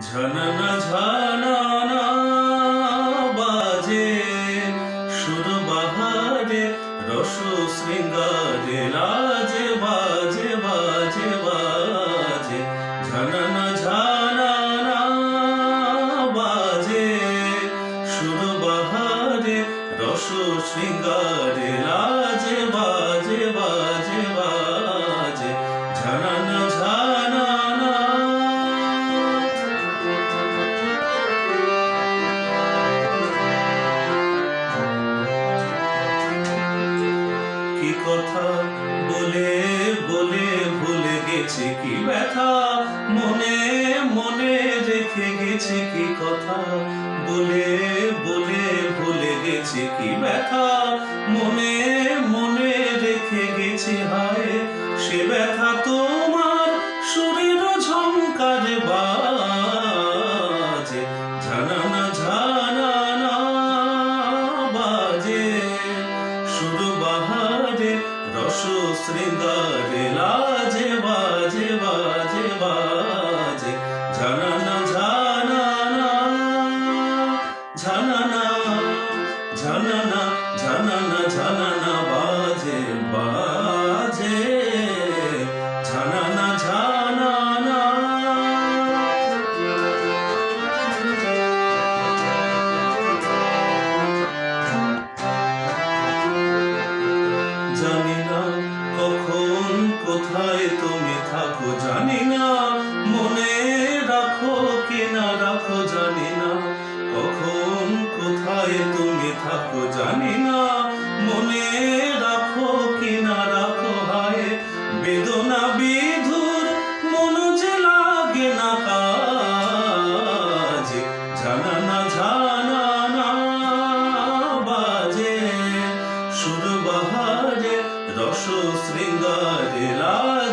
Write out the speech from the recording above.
ঝননা ঝননা বাজে সুর বাহারে, রস শৃঙ্গারে, লাজে বাজে বাজে বাজে। ঝননা ঝননা বাজে সুর বাহারে, রস শৃঙ্গারে, লাজে বাজে কি কথা। বলে বলে ভুলে গেছে কি ব্যথা? মনে মনে রেখে গেছে কি কথা? বলে বলে ভুলে গেছে কি ব্যথা? মনে মনে রেখে গেছে হায়, সে ব্যথা তোমার শরীর ঝঙ্কার বাজে। ঝানানা ঝানানা বাজে। সুর বাহারে রস শৃঙ্গারে লাজে বাজে বাজে বাজে। ঝানানা ঝানানা ঝানানা ঝানানা ঝানানা ঝানানা বিধুর মন যে লাগে না কাজে জানা না জানা না বাজে, সুর বাহারে রস শৃঙ্গারে লাজে।